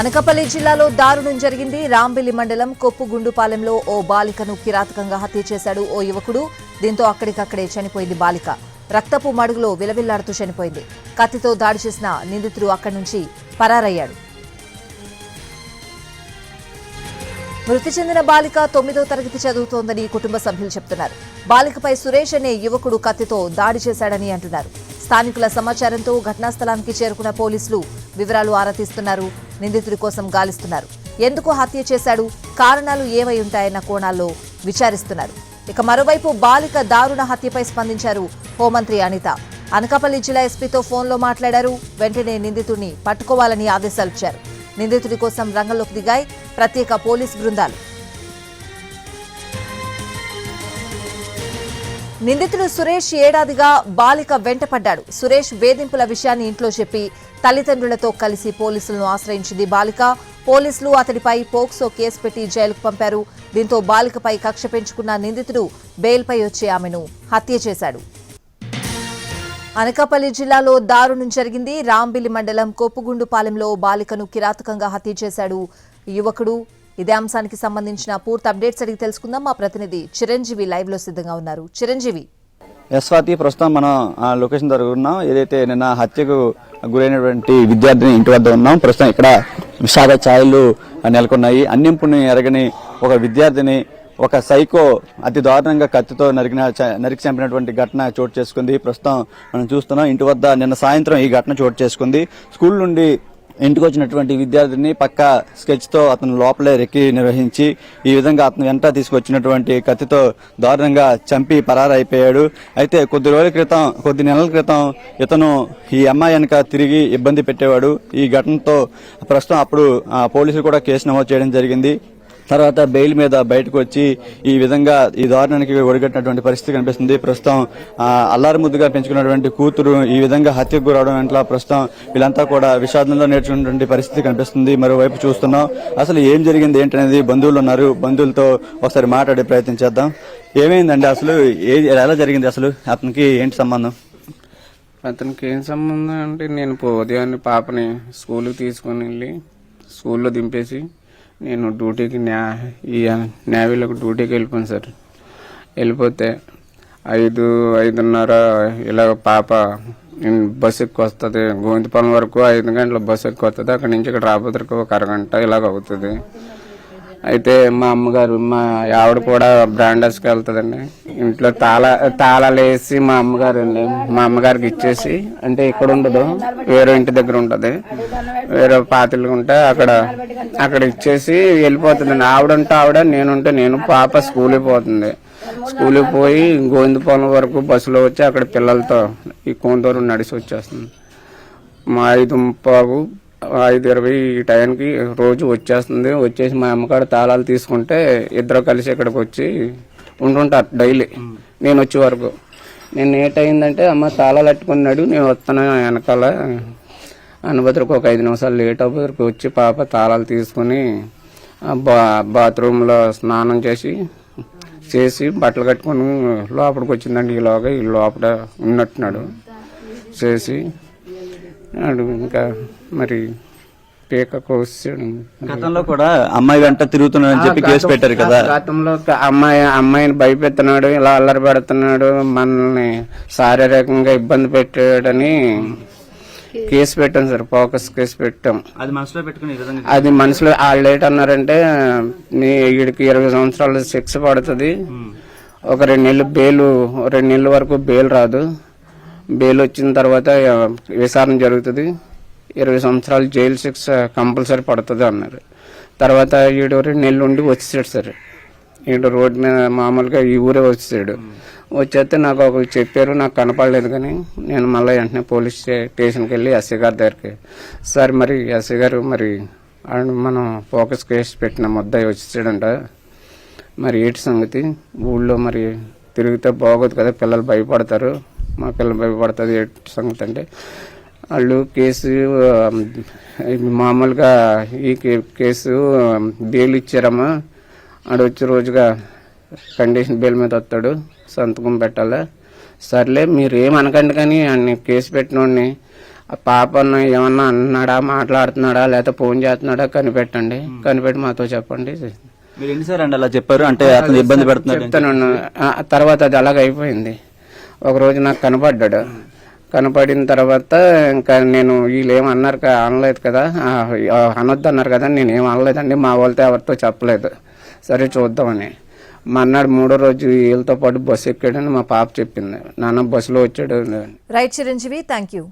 అనకాపల్లి జిల్లాలో దారుణం జరిగింది. రాంబిల్లి మండలం కొప్పుగుండుపాలెంలో ఓ బాలికను కిరాతకంగా హత్య చేశాడు ఓ యువకుడు. దీంతో అక్కడికక్కడే చనిపోయింది బాలిక. రక్తపు మడుగులో విలవిల్లాడుతూ చనిపోయింది. కత్తితో దాడి చేసిన నిందితుడు అక్కడి నుంచి పరారయ్యాడు. మృతి చెందిన బాలిక తొమ్మిదో తరగతి చదువుతోందని కుటుంబ సభ్యులు చెప్తున్నారు. బాలికపై సురేష్ అనే యువకుడు కత్తితో దాడి చేశాడని అంటున్నారు. స్థానికుల సమాచారంతో ఘటనా స్థలానికి చేరుకున్న పోలీసులు వివరాలు ఆరా తీస్తున్నారు. నిందితుడి కోసం గాలిస్తున్నారు. ఎందుకు హత్య చేశాడు? కారణాలు ఏమై ఉంటాయన్న కోణాల్లో విచారిస్తున్నారు. ఇక మరోవైపు బాలిక దారుణ హత్యపై స్పందించారు హోంమంత్రి అనిత. అనకాపల్లి జిల్లా ఎస్పీతో ఫోన్లో మాట్లాడారు. వెంటనే నిందితుడిని పట్టుకోవాలని ఆదేశాలు ఇచ్చారు నిందితుడి కోసం రంగంలోకి దిగాయి ప్రత్యేక పోలీస్ బృందాలు. నిందితుడు సురేష్ ఏడాదిగా బాలిక వెంటపడ్డాడు సురేష్ వేధింపుల విషయాన్ని ఇంట్లో చెప్పి తల్లిదండ్రులతో కలిసి పోలీసులను ఆశ్రయించింది బాలిక. పోలీసులు అతడిపై పోక్సో కేసు పెట్టి జైలుకు పంపారు. దీంతో బాలికపై కక్ష పెంచుకున్న నిందితుడు బెయిల్పై వచ్చే ఆమెను హత్య చేశాడు. అనకాపల్లి జిల్లాలో దారుణం జరిగింది. రాంబిల్లి మండలం కోపుగుండుపాలెంలో బాలికను కిరాతకంగా హత్య చేశాడు యువకుడు. ఇదే అంశానికి సంబంధించిన పూర్తి అప్డేట్స్ అడిగి తెలుసుకుందాం. మా ప్రతినిధి చిరంజీవి లైవ్లో సిద్ధంగా ఉన్నారు. చిరంజీవి. యశ్వాతి ప్రస్తుతం మనం ఆ లొకేషన్ దగ్గర ఉన్నాం. ఏదైతే నిన్న హత్యకు గురైనటువంటి విద్యార్థిని ఇంటి వద్ద ఉన్నాం ప్రస్తుతం ఇక్కడ విశాఖ ఛాయలు నెలకొన్నాయి. అన్నింపుని ఎరగని ఒక విద్యార్థిని ఒక సైకో అతి దారుణంగా కత్తితో నరికిన చ- నరికి చంపినటువంటి ఘటన చోటు చేసుకుంది. ప్రస్తుతం మనం చూస్తున్నాం ఇంటి వద్ద నిన్న సాయంత్రం ఈ ఘటన చోటు చేసుకుంది. స్కూల్ నుండి ఇంటికి వచ్చినటువంటి విద్యార్థిని పక్క స్కెచ్తో అతను లోపలే రెక్కి నిర్వహించి ఈ విధంగా అతను వెంట తీసుకొచ్చినటువంటి కత్తితో దారుణంగా చంపి పరారైపోయాడు. అయితే కొద్ది రోజుల క్రితం కొద్ది నెలల క్రితం ఇతను ఈ అమ్మాయి వెనక తిరిగి ఇబ్బంది పెట్టేవాడు. ఈ ఘటనతో ప్రస్తుతం అప్పుడు ఆ, పోలీసులు కూడా కేసు నమోదు చేయడం జరిగింది. తర్వాత బెయిల్ మీద బయటకు వచ్చి ఈ విధంగా ఈ దారుణానికి ఒడిగట్టినటువంటి పరిస్థితి కనిపిస్తుంది. ప్రస్తుతం అల్లారు అల్లారి ముద్దుగా పెంచుకున్నటువంటి కూతురు ఈ విధంగా హత్యకు గురవడం వెంట ప్రస్తుతం వీళ్ళంతా కూడా విషాదంలో నేర్చుకున్నటువంటి పరిస్థితి కనిపిస్తుంది. మరోవైపు చూస్తున్నాం. అసలు ఏం జరిగింది ఏంటనేది బంధువులు ఉన్నారు. బంధువులతో ఒకసారి మాట్లాడే ప్రయత్నం చేద్దాం. ఏమైందండి అసలు? ఏది ఎలా జరిగింది అసలు? అతనికి ఏంటి సంబంధం? అతనికి ఏం సంబంధం అంటే నేను పో- ఉదయాన్నే పాపని స్కూల్కి తీసుకొని వెళ్ళి స్కూల్లో దింపేసి నేను డ్యూటీకి న్యా ఈ నేవీలోకి డ్యూటీకి వెళ్ళిపోయాను సార్. వెళ్ళిపోతే ఐదు ఐదున్నర ఇలాగ పాప నేను బస్సు ఎక్కి వస్తుంది గోవిందపాలెం వరకు ఐదు గంటల బస్సు ఎక్కువ వస్తుంది అక్కడి నుంచి ఇక్కడ రాబోతుకు ఒక అరగంట ఇలాగ అవుతుంది. అయితే మా అమ్మగారు మా ఆవిడ కూడా బ్రాండర్స్కి వెళ్తుందండి. ఇంట్లో తాళ తాళాలు వేసి మా అమ్మగారు అండి మా అమ్మగారికి ఇచ్చేసి అంటే ఇక్కడ ఉండదు వేరే ఇంటి దగ్గర ఉంటుంది. వేరే పాతలు ఉంటే అక్కడ అక్కడ ఇచ్చేసి వెళ్ళిపోతుందండి. ఆవిడ ఉంటే ఆవిడ నేనుంటే నేను పాప స్కూల్కి పోతుంది. స్కూల్కి పోయి గోవిందపాలెం వరకు బస్సులో వచ్చి అక్కడ పిల్లలతో ఈ కోందూరు నడిచి వచ్చేస్తుంది. మా ఐదు ముప్పావు ఐదు ఇరవై ఈ టైంకి రోజు వచ్చేస్తుంది. వచ్చేసి మా అమ్మకాడ తాళాలు తీసుకుంటే ఇద్దరు కలిసి ఇక్కడికి వచ్చి ఉంటుంటారు డైలీ. నేను వచ్చే వరకు. నేను లేట్ అయిందంటే అమ్మ తాళాలు అట్టుకున్నాడు నేను వస్తాను వెనకాల. అనుభద్రకు ఒక ఐదు నిమిషాలు లేట్ అవ్వరికి వచ్చి పాప తాళాలు తీసుకుని బా బాత్రూంలో స్నానం చేసి చేసి బట్టలు కట్టుకొని లోపలికి వచ్చిందండి ఈలోగా. ఈ లోపల ఉన్నట్టున్నాడు. చేసి ఇంకా మరి పీక కోసాడు గతంలో కూడా అమ్మాయి వెంట తిరుగుతున్నాడని చెప్పి కేసు పెట్టారు కదా. గతంలో అమ్మాయి అమ్మాయిని భయపెడుతున్నాడు ఇలా అల్లరి పెడుతున్నాడు మనల్ని శారీరకంగా ఇబ్బంది పెట్టాడని కేసు పెట్టాం సార్ ఫోకస్ కేసు పెట్టాం. అది మనసులో పెట్టుకుని అది మనసులో వాళ్ళు ఏంటన్నారంటే నీ వీడికి ఇరవై సంవత్సరాలు శిక్ష పడుతుంది. ఒక రెండు నెలలు బెయిల్ రెండు నెలల వరకు బెయిల్ రాదు. బెయిల్ వచ్చిన తర్వాత విచారణ జరుగుతుంది. ఇరవై సంవత్సరాలు జైలు శిక్ష కంపల్సరీ పడుతుంది అన్నారు. తర్వాత ఈడూరు నెల్లుండి ఉండి వచ్చేసాడు సార్. ఈడు రోడ్డు మీద మామూలుగా ఈ ఊరే వచ్చేసాడు. వచ్చేస్తే నాకు ఒక చెప్పారు నాకు కనపడలేదు కానీ నేను మళ్ళీ వెంటనే పోలీస్ స్టే- స్టేషన్కి వెళ్ళి ఎస్ఐ గారి దగ్గరికి సార్ మరి ఎస్ఐ గారు మరి మనం ఫోకస్ కేసు పెట్టిన ముద్దాయి వచ్చేసాడంట. మరి ఏటి సంగతి? ఊళ్ళో మరి తిరిగితే బాగోదు కదా పిల్లలు భయపడతారు. మా పిల్లలు భయపడుతుంది ఏటి సంగతి అంటే వాళ్ళు కేసు మామూలుగా ఈ కేసు బెయిల్ ఇచ్చారమ్మా. ఆడు వచ్చే రోజుగా కండిషన్ బెయిల్ మీద వస్తాడు సంతకం పెట్టాలా. సర్లే మీరు ఏమనకండి కానీ అన్ని కేసు పెట్టినోడిని ఆ పాపను ఏమన్నా అంటున్నాడా మాట్లాడుతున్నాడా లేకపోతే ఫోన్ చేస్తున్నాడా కనిపెట్టండి. కనిపెట్టి మాతో చెప్పండి. మీరు ఎన్నిసార్లు అండి అలా చెప్పారు? అంటే ఇబ్బంది పెడుతున్నాడు చెప్తాను. తర్వాత అది అలాగ అయిపోయింది ఒకరోజు నాకు కనపడ్డాడు. కనపడిన తర్వాత ఇంకా నేను వీళ్ళు ఏం అన్నారు అనలేదు కదా. అనొద్దు అన్నారు కదా. నేను ఏం అనలేదండి. మా వాళ్ళతో ఎవరితో చెప్పలేదు. సరే చూద్దామని. మన్నాడు మూడో రోజు వీళ్ళతో పాటు బస్సు ఎక్కాడని మా పాప చెప్పింది. నాన్న బస్సులో వచ్చాడు రైట్ చిరంజీవి థ్యాంక్ యూ